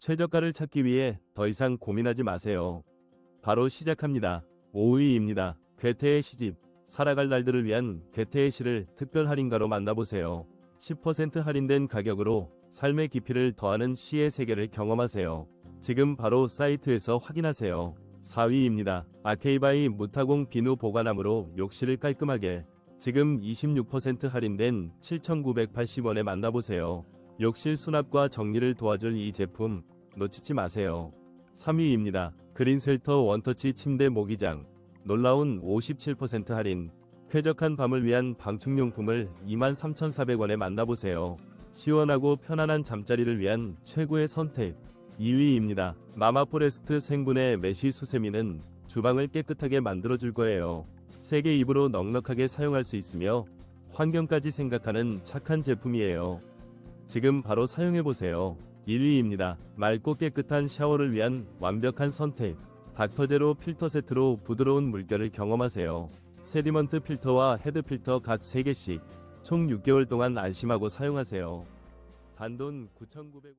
최저가를 찾기 위해 더 이상 고민하지 마세요. 바로 시작합니다. 5위입니다. 괴테의 시집. 살아갈 날들을 위한 괴테의 시를 특별 할인가로 만나보세요. 10% 할인된 가격으로 삶의 깊이를 더하는 시의 세계를 경험하세요. 지금 바로 사이트에서 확인하세요. 4위입니다. 아케이바이 무타공 비누 보관함으로 욕실을 깔끔하게 지금 26% 할인된 7,980원에 만나보세요. 욕실 수납과 정리를 도와줄 이 제품 놓치지 마세요. 3위입니다. 그린셀터 원터치 침대 모기장 놀라운 57% 할인 쾌적한 밤을 위한 방충용품을 23,400원에 만나보세요. 시원하고 편안한 잠자리를 위한 최고의 선택 2위입니다. 마마포레스트 생분해 메쉬 수세미는 주방을 깨끗하게 만들어줄 거예요. 세계 입으로 넉넉하게 사용할 수 있으며 환경까지 생각하는 착한 제품이에요. 지금 바로 사용해보세요. 1위입니다. 맑고 깨끗한 샤워를 위한 완벽한 선택. 닥터제로 필터 세트로 부드러운 물결을 경험하세요. 세디먼트 필터와 헤드 필터 각 3개씩 총 6개월 동안 안심하고 사용하세요. 단돈 9,900